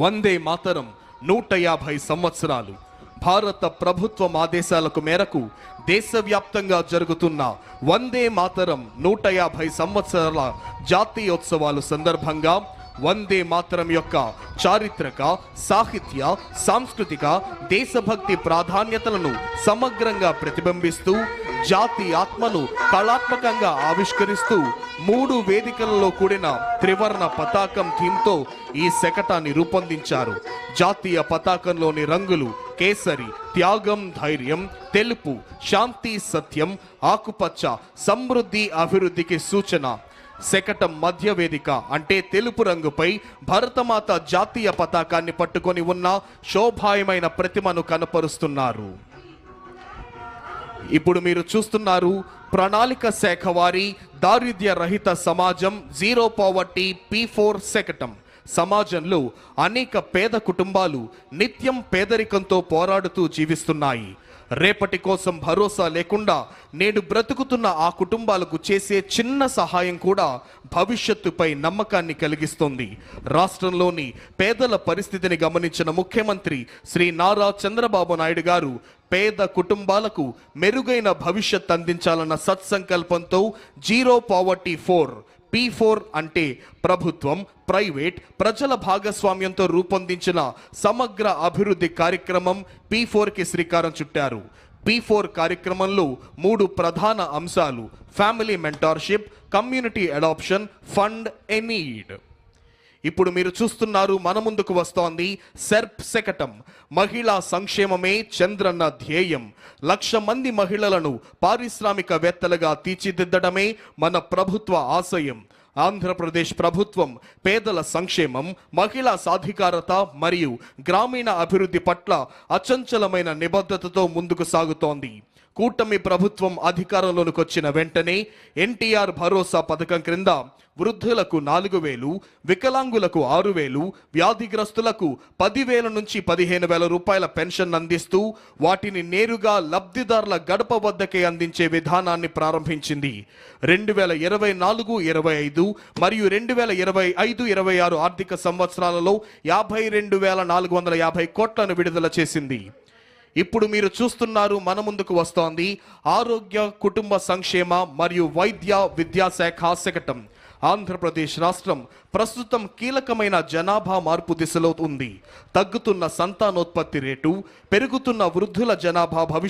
వందే మాతరం నూట యాభై సంవత్సరాలు. భారత ప్రభుత్వం ఆదేశాలకు మేరకు దేశవ్యాప్తంగా జరుగుతున్న వందే మాతరం నూట యాభై సంవత్సరాల జాతీయోత్సవాలు సందర్భంగా వందే మాతరం యొక్క చారిత్రక సాహిత్య సాంస్కృతిక దేశభక్తి ప్రాధాన్యతలను సమగ్రంగా ప్రతిబింబిస్తూ జాతి ఆత్మను కళాత్మకంగా ఆవిష్కరిస్తూ మూడు వేదికలలో కూడిన త్రివర్ణ పతాకం థీమ్తో ఈ శకటాన్ని రూపొందించారు. జాతీయ పతాకంలోని రంగులు కేసరి త్యాగం ధైర్యం తెలుపు శాంతి సత్యం ఆకుపచ్చ సమృద్ధి అభివృద్ధికి సూచన శకటం మధ్య వేదిక అంటే తెలుపు రంగుపై భరతమాత జాతీయ పతాకాన్ని పట్టుకొని ఉన్న శోభాయమైన ప్రతిమను కనపరుస్తున్నారు. ఇప్పుడు మీరు చూస్తున్నారు ప్రణాళిక శాఖ వారి దారిద్ర్య రహిత సమాజం జీరో పావర్టీ పీ ఫోర్ శకటం సమాజంలో అనేక పేద కుటుంబాలు నిత్యం పేదరికంతో పోరాడుతూ జీవిస్తున్నాయి. రేపటి కోసం భరోసా లేకుండా నేడు బ్రతుకుతున్న ఆ కుటుంబాలకు చేసే చిన్న సహాయం కూడా భవిష్యత్తుపై నమ్మకాన్ని కలిగిస్తోంది. రాష్ట్రంలోని పేదల పరిస్థితిని గమనించిన ముఖ్యమంత్రి శ్రీ నారా చంద్రబాబు నాయుడు గారు పేద కుటుంబాలకు మెరుగైన భవిష్యత్ అందించాలన్న సత్సంకల్పంతో zero poverty four P four అంటే ప్రభుత్వం ప్రైవేట్ ప్రజల భాగస్వామ్యంతో రూపొందించిన సమగ్ర అభివృద్ధి కార్యక్రమం పి ఫోర్కి శ్రీకారం చుట్టారు. పీ ఫోర్ కార్యక్రమంలో మూడు ప్రధాన అంశాలు. Family mentorship community adoption fund ఎనీడ్ ఇప్పుడు మీరు చూస్తున్నారు మన ముందుకు వస్తోంది సెర్ప్ శకటం మహిళా సంక్షేమమే చంద్రన్న ధ్యేయం. లక్ష మంది మహిళలను పారిశ్రామికవేత్తలుగా తీర్చిదిద్దడమే మన ప్రభుత్వ ఆశయం. ఆంధ్రప్రదేశ్ ప్రభుత్వం పేదల సంక్షేమం మహిళా సాధికారత మరియు గ్రామీణ అభివృద్ధి పట్ల అచంచలమైన నిబద్ధతతో ముందుకు సాగుతోంది. కూటమి ప్రభుత్వం అధికారంలోకి వచ్చిన వెంటనే ఎన్టీఆర్ భరోసా పథకం క్రింద వృద్ధులకు నాలుగు వేలు వికలాంగులకు ఆరు వేలు వ్యాధిగ్రస్తులకు పదివేల నుంచి పదిహేను వేల రూపాయల పెన్షన్ అందిస్తూ వాటిని నేరుగా లబ్ధిదారుల గడప వద్దకే అందించే విధానాన్ని ప్రారంభించింది. రెండు వేల ఇరవై నాలుగు ఇరవై ఐదు మరియు రెండు వేల ఇరవై ఐదు ఇరవై ఆరు ఆర్థిక సంవత్సరాలలో యాభై రెండు వేల నాలుగు వందల యాభై కోట్లను విడుదల చేసింది. ఇప్పుడు మీరు చూస్తున్నారు మన ముందుకు వస్తోంది ఆరోగ్య కుటుంబ సంక్షేమ మరియు వైద్య విద్యాశాఖ శకటం. ఆంధ్రప్రదేశ్ రాష్ట్రం ప్రస్తుతం కీలకమైన జనాభా మార్పు దిశలో ఉంది. తగ్గుతున్న సంతానోత్పత్తి రేటు పెరుగుతున్న వృద్ధుల జనాభా భవిష్యత్